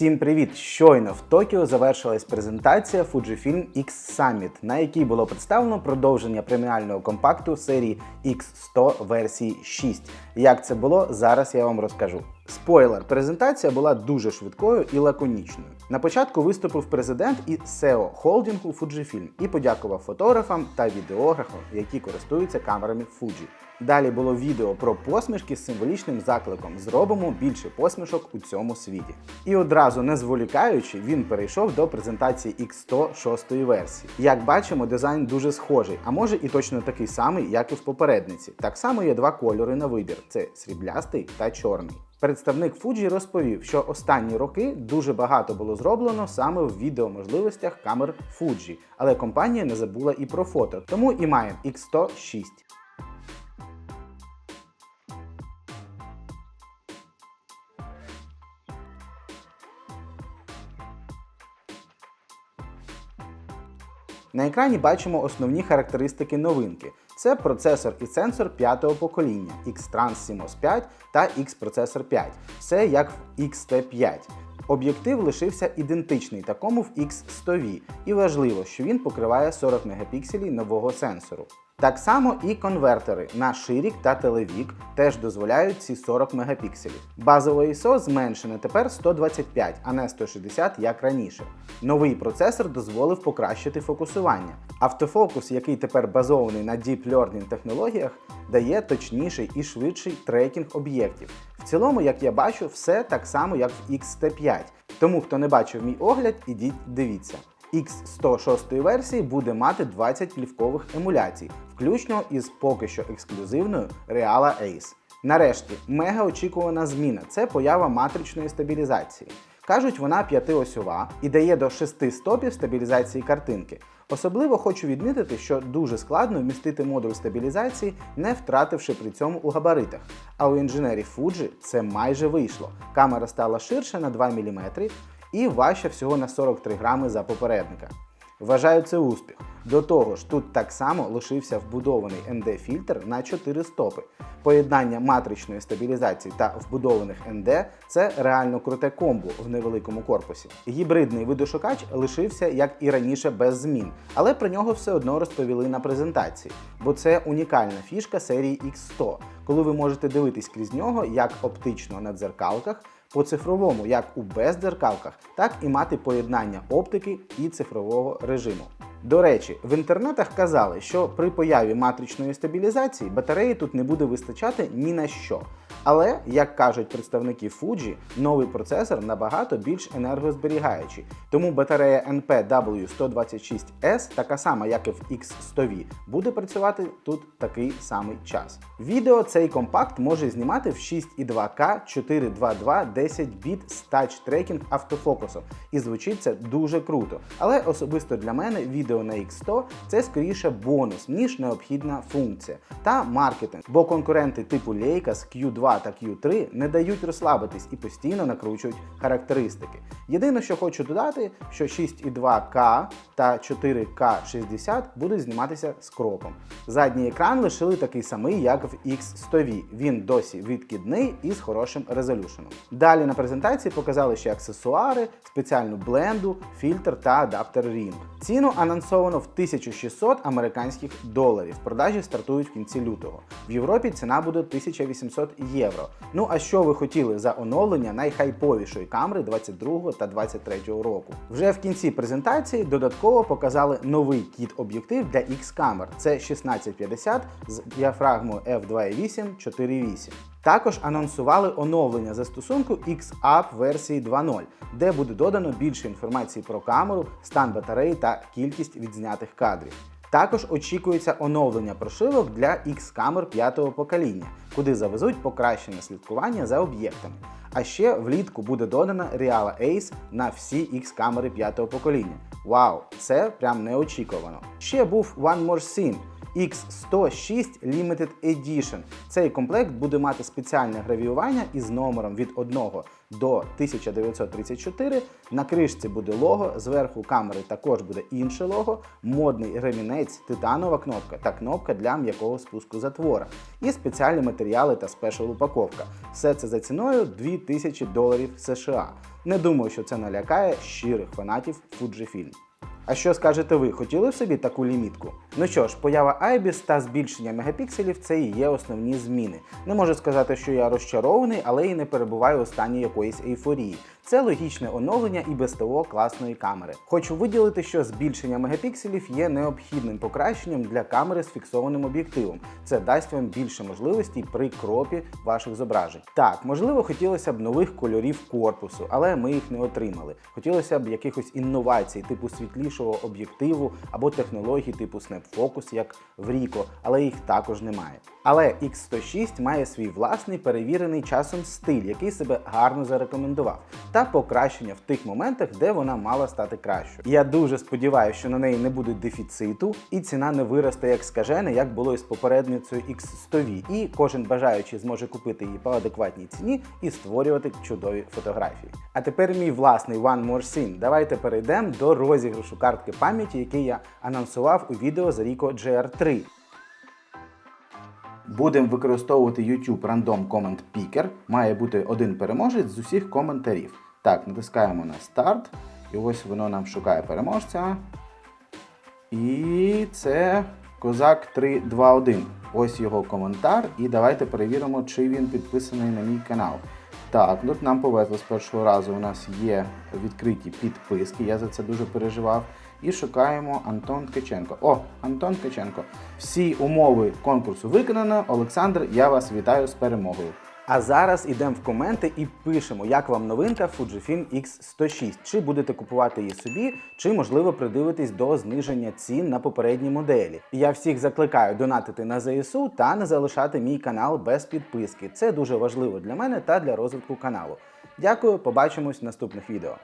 Всім привіт! Щойно в Токіо завершилась презентація Fujifilm X Summit, на якій було представлено продовження преміального компакту серії X100 версії 6. Як це було, зараз я вам розкажу. Спойлер, презентація була дуже швидкою і лаконічною. На початку виступив президент і SEO холдингу Fujifilm і подякував фотографам та відеографам, які користуються камерами Fuji. Далі було відео про посмішки з символічним закликом Зробимо більше посмішок у цьому світі. І одразу не зволікаючи, він перейшов до презентації X100 шостої версії. Як бачимо, дизайн дуже схожий, а може і точно такий самий, як і в попередниці. Так само є два кольори на вибір: це сріблястий та чорний. Представник Fuji розповів, що останні роки дуже багато було зроблено саме в відеоможливостях камер Fuji, але компанія не забула і про фото, тому і має X106. На екрані бачимо основні характеристики новинки. Це процесор і сенсор п'ятого покоління X-Trans CMOS 5 та X-Processor 5. Все як в XT5. Об'єктив лишився ідентичний такому в X100V, і важливо, що він покриває 40 мегапікселів нового сенсору. Так само і конвертери на ширік та телевік теж дозволяють ці 40 мегапікселів. Базове ISO зменшене тепер 125, а не 160, як раніше. Новий процесор дозволив покращити фокусування. Автофокус, який тепер базований на Deep Learning технологіях, дає точніший і швидший трекінг об'єктів. В цілому, як я бачу, все так само, як в XT5. Тому, хто не бачив мій огляд, ідіть дивіться. X106 версії буде мати 20 плівкових емуляцій, включно із поки що ексклюзивною Reala Ace. Нарешті, мега очікувана зміна це поява матричної стабілізації. Кажуть, вона п'ятиосьова і дає до 6 стопів стабілізації картинки. Особливо хочу відмітити, що дуже складно вмістити модуль стабілізації, не втративши при цьому у габаритах. А у інженерів Fuji це майже вийшло. Камера стала ширша на 2 мм і важча всього на 43 грами за попередника. Вважаю це успіх. До того ж, тут так само лишився вбудований ND-фільтр на 4 стопи. Поєднання матричної стабілізації та вбудованих ND – це реально круте комбо в невеликому корпусі. Гібридний видошукач лишився, як і раніше, без змін, але про нього все одно розповіли на презентації, бо це унікальна фішка серії X100, коли ви можете дивитись крізь нього як оптично на дзеркалках, по цифровому, як у бездзеркалках, так і мати поєднання оптики і цифрового режиму. До речі, в інтернетах казали, що при появі матричної стабілізації батареї тут не буде вистачати ні на що. Але, як кажуть представники Fuji, новий процесор набагато більш енергозберігаючий. Тому батарея NP-W126S, така сама, як і в X100V, буде працювати тут такий самий час. Відео цей компакт може знімати в 6,2К 422 10 біт з тач-трекінг автофокусом. І звучить це дуже круто. Але особисто для мене відео на X100 це скоріше бонус, ніж необхідна функція. Та маркетинг, бо конкуренти типу Leica з Q2 та Q3 не дають розслабитись і постійно накручують характеристики. Єдине, що хочу додати, що 6,2К та 4К60 будуть зніматися з кропом. Задній екран лишили такий самий, як в X100V. Він досі відкидний і з хорошим резолюшеном. Далі на презентації показали ще аксесуари, спеціальну бленду, фільтр та адаптер Ring. Ціну анонсовано в 1600 американських доларів. Продажі стартують в кінці лютого. В Європі ціна буде 1800 євро. Ну а що ви хотіли за оновлення найхайповішої камери 22 та 23 року? Вже в кінці презентації додатково показали новий кіт об'єктив для X-камер. Це 1650 з діафрагмою f2.8 4.8. Також анонсували оновлення застосунку X-Up версії 2.0, де буде додано більше інформації про камеру, стан батареї та кількість відзнятих кадрів. Також очікується оновлення прошивок для X-камер п'ятого покоління, куди завезуть покращене слідкування за об'єктами. А ще влітку буде додана Reala Ace на всі X-камери п'ятого покоління. Вау, це прям неочікувано. Ще був One More Thing. X106 Limited Edition. Цей комплект буде мати спеціальне гравіювання із номером від 1 до 1934. На кришці буде лого, зверху камери також буде інше лого, модний ремінець, титанова кнопка та кнопка для м'якого спуску затвора. І спеціальні матеріали та спешл упаковка. Все це за ціною 2000 доларів США. Не думаю, що це налякає щирих фанатів Fujifilm. А що скажете ви, хотіли б собі таку лімітку? Ну що ж, поява IBIS та збільшення мегапікселів це і є основні зміни. Не можу сказати, що я розчарований, але і не перебуваю у стані якоїсь ейфорії. Це логічне оновлення і без того класної камери. Хочу виділити, що збільшення мегапікселів є необхідним покращенням для камери з фіксованим об'єктивом. Це дасть вам більше можливостей при кропі ваших зображень. Так, можливо, хотілося б нових кольорів корпусу, але ми їх не отримали. Хотілося б якихось інновацій, типу світлішого об'єктиву або технологій типу Snap Focus, як в Ricoh, але їх також немає. Але X106 має свій власний перевірений часом стиль, який себе гарно зарекомендував, та покращення в тих моментах, де вона мала стати кращою. Я дуже сподіваюся, що на неї не буде дефіциту, і ціна не виросте як скажене, як було із попередницею X100V, і кожен бажаючий зможе купити її по адекватній ціні і створювати чудові фотографії. А тепер мій власний One More Thing. Давайте перейдемо до розіграшу картки пам'яті, який я анонсував у відео за Ricoh GR3. Будемо використовувати YouTube Random Comment Picker. Має бути один переможець з усіх коментарів. Так, натискаємо на старт. І ось воно нам шукає переможця. І це Козак 321. Ось його коментар. І давайте перевіримо, чи він підписаний на мій канал. Так, тут нам повезло з першого разу. У нас є відкриті підписки. Я за це дуже переживав. І шукаємо Антон Ткаченко. О, Антон Ткаченко. Всі умови конкурсу виконано. Олександр, я вас вітаю з перемогою. А зараз йдемо в коменти і пишемо, як вам новинка Fujifilm X106. Чи будете купувати її собі, чи можливо придивитись до зниження цін на попередні моделі. Я всіх закликаю донатити на ЗСУ та не залишати мій канал без підписки. Це дуже важливо для мене та для розвитку каналу. Дякую, побачимось в наступних відео.